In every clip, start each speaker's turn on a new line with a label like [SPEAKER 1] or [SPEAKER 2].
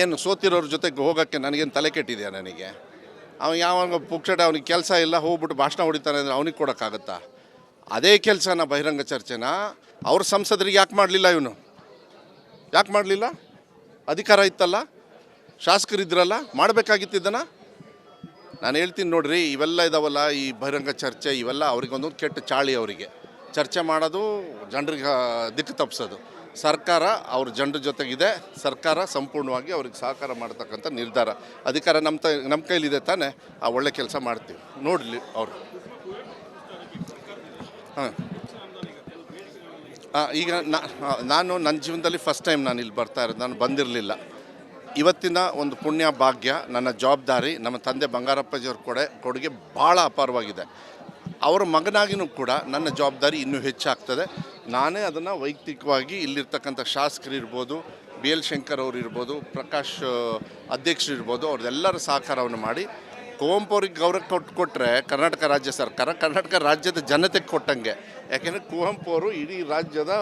[SPEAKER 1] ಏನು ಸೋತಿರೋರ ಜೊತೆಗೆ ಹೋಗೋಕ್ಕೆ ನನಗೇನು ತಲೆ ಕೆಟ್ಟಿದೆಯಾ ನನಗೆ? ಅವ್ನು ಯಾವ ಪುಕ್ಷಟ ಅವ್ನಿಗೆ ಕೆಲಸ ಇಲ್ಲ, ಹೋಗ್ಬಿಟ್ಟು ಭಾಷಣ ಹೊಡಿತಾನೆ ಅಂದರೆ ಅವ್ನಿಗೆ ಕೊಡೋಕ್ಕಾಗತ್ತಾ? ಅದೇ ಕೆಲಸನ ಬಹಿರಂಗ ಚರ್ಚೆನ ಅವ್ರ ಸಂಸದರಿಗೆ ಯಾಕೆ ಮಾಡಲಿಲ್ಲ ಇವನು? ಯಾಕೆ ಮಾಡಲಿಲ್ಲ? ಅಧಿಕಾರ ಇತ್ತಲ್ಲ? ಶಾಸಕರಿದ್ರಲ್ಲ ಮಾಡಬೇಕಾಗಿತ್ತಿದ್ದನ ನಾನು ಹೇಳ್ತೀನಿ ನೋಡ್ರಿ, ಇವೆಲ್ಲ ಇದಾವಲ್ಲ ಈ ಬಹಿರಂಗ ಚರ್ಚೆ, ಇವೆಲ್ಲ ಅವ್ರಿಗೊಂದು ಕೆಟ್ಟ ಚಾಳಿ ಅವರಿಗೆ. ಚರ್ಚೆ ಮಾಡೋದು ಜನರಿಗೆ ದಿಕ್ಕು ತಪ್ಪಿಸೋದು. ಸರ್ಕಾರ ಅವ್ರ ಜನರ ಜೊತೆಗಿದೆ. ಸರ್ಕಾರ ಸಂಪೂರ್ಣವಾಗಿ ಅವ್ರಿಗೆ ಸಹಕಾರ ಮಾಡ್ತಕ್ಕಂಥ ನಿರ್ಧಾರ. ಅಧಿಕಾರ ನಮ್ಮ ತ ನಮ್ಮ ಕೈಲಿದೆ ತಾನೇ, ಆ ಒಳ್ಳೆ ಕೆಲಸ ಮಾಡ್ತೀವಿ. ನೋಡಲಿ ಅವರು. ಹಾಂ. ಈಗ ನಾನು ನನ್ನ ಜೀವನದಲ್ಲಿ ಫಸ್ಟ್ ಟೈಮ್ ನಾನು ಇಲ್ಲಿ ಬರ್ತಾ ಇರೋದು. ನಾನು ಬಂದಿರಲಿಲ್ಲ. ಇವತ್ತಿನ ಒಂದು ಪುಣ್ಯ ಭಾಗ್ಯ ನನ್ನ ಜವಾಬ್ದಾರಿ, ನಮ್ಮ ತಂದೆ ಬಂಗಾರಪ್ಪಜಿಯವ್ರ ಕೊಡೆ, ಕೊಡುಗೆ ಭಾಳ ಅಪಾರವಾಗಿದೆ. ಅವರ ಮಗನಾಗಿನೂ ಕೂಡ ನನ್ನ ಜವಾಬ್ದಾರಿ ಇನ್ನೂ ಹೆಚ್ಚಾಗ್ತದೆ. ನಾನೇ ಅದನ್ನು ವೈಯಕ್ತಿಕವಾಗಿ ಇಲ್ಲಿರ್ತಕ್ಕಂಥ ಶಾಸಕರು ಇರ್ಬೋದು, ಬಿ ಎಲ್ ಶಂಕರ್ ಅವರು ಇರ್ಬೋದು, ಪ್ರಕಾಶ್ ಅಧ್ಯಕ್ಷರು ಇರ್ಬೋದು, ಅವ್ರದ್ದೆಲ್ಲರ ಸಹಕಾರವನ್ನು ಮಾಡಿ ಕುವೆಂಪು ಅವ್ರಿಗೆ ಗೌರವ ಕೊಟ್ಟು ಕೊಟ್ಟರೆ ಕರ್ನಾಟಕ ರಾಜ್ಯ ಸರ್ಕಾರ, ಕರ್ನಾಟಕ ರಾಜ್ಯದ ಜನತೆಗೆ ಕೊಟ್ಟಂಗೆ. ಯಾಕೆಂದರೆ ಕುವೆಂಪು ಅವರು ಇಡೀ ರಾಜ್ಯದ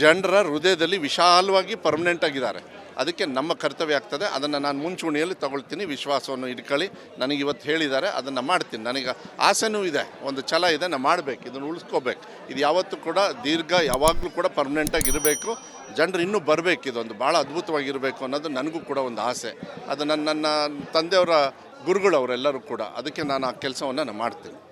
[SPEAKER 1] ಜನರ ಹೃದಯದಲ್ಲಿ ವಿಶಾಲವಾಗಿ ಪರ್ಮನೆಂಟ್ ಆಗಿದ್ದಾರೆ. ಅದಕ್ಕೆ ನಮ್ಮ ಕರ್ತವ್ಯ ಆಗ್ತದೆ. ಅದನ್ನು ನಾನು ಮುಂಚೂಣಿಯಲ್ಲಿ ತಗೊಳ್ತೀನಿ. ವಿಶ್ವಾಸವನ್ನು ಇಟ್ಕೊಳ್ಳಿ. ನನಗೆ ಇವತ್ತು ಹೇಳಿದ್ದಾರೆ. ಅದನ್ನು ಮಾಡ್ತೀನಿ. ನನಗೆ ಆಸೆನೂ ಇದೆ. ಒಂದು ಛಲ ಇದೆ. ನಾನು ಮಾಡಬೇಕು. ಇದನ್ನು ಉಳಿಸ್ಕೋಬೇಕು. ಇದು ಯಾವತ್ತೂ ಕೂಡ ದೀರ್ಘ, ಯಾವಾಗಲೂ ಕೂಡ ಪರ್ಮನೆಂಟಾಗಿ ಇರಬೇಕು. ಜನರು ಇನ್ನೂ ಬರಬೇಕು. ಇದೊಂದು ಭಾಳ ಅದ್ಭುತವಾಗಿರಬೇಕು ಅನ್ನೋದು ನನಗೂ ಕೂಡ ಒಂದು ಆಸೆ. ಅದು ನನ್ನ ನನ್ನ ತಂದೆಯವರ ಗುರುಗಳವರೆಲ್ಲರೂ ಕೂಡ. ಅದಕ್ಕೆ ನಾನು ಆ ಕೆಲಸವನ್ನು ನಾನು ಮಾಡ್ತೀನಿ.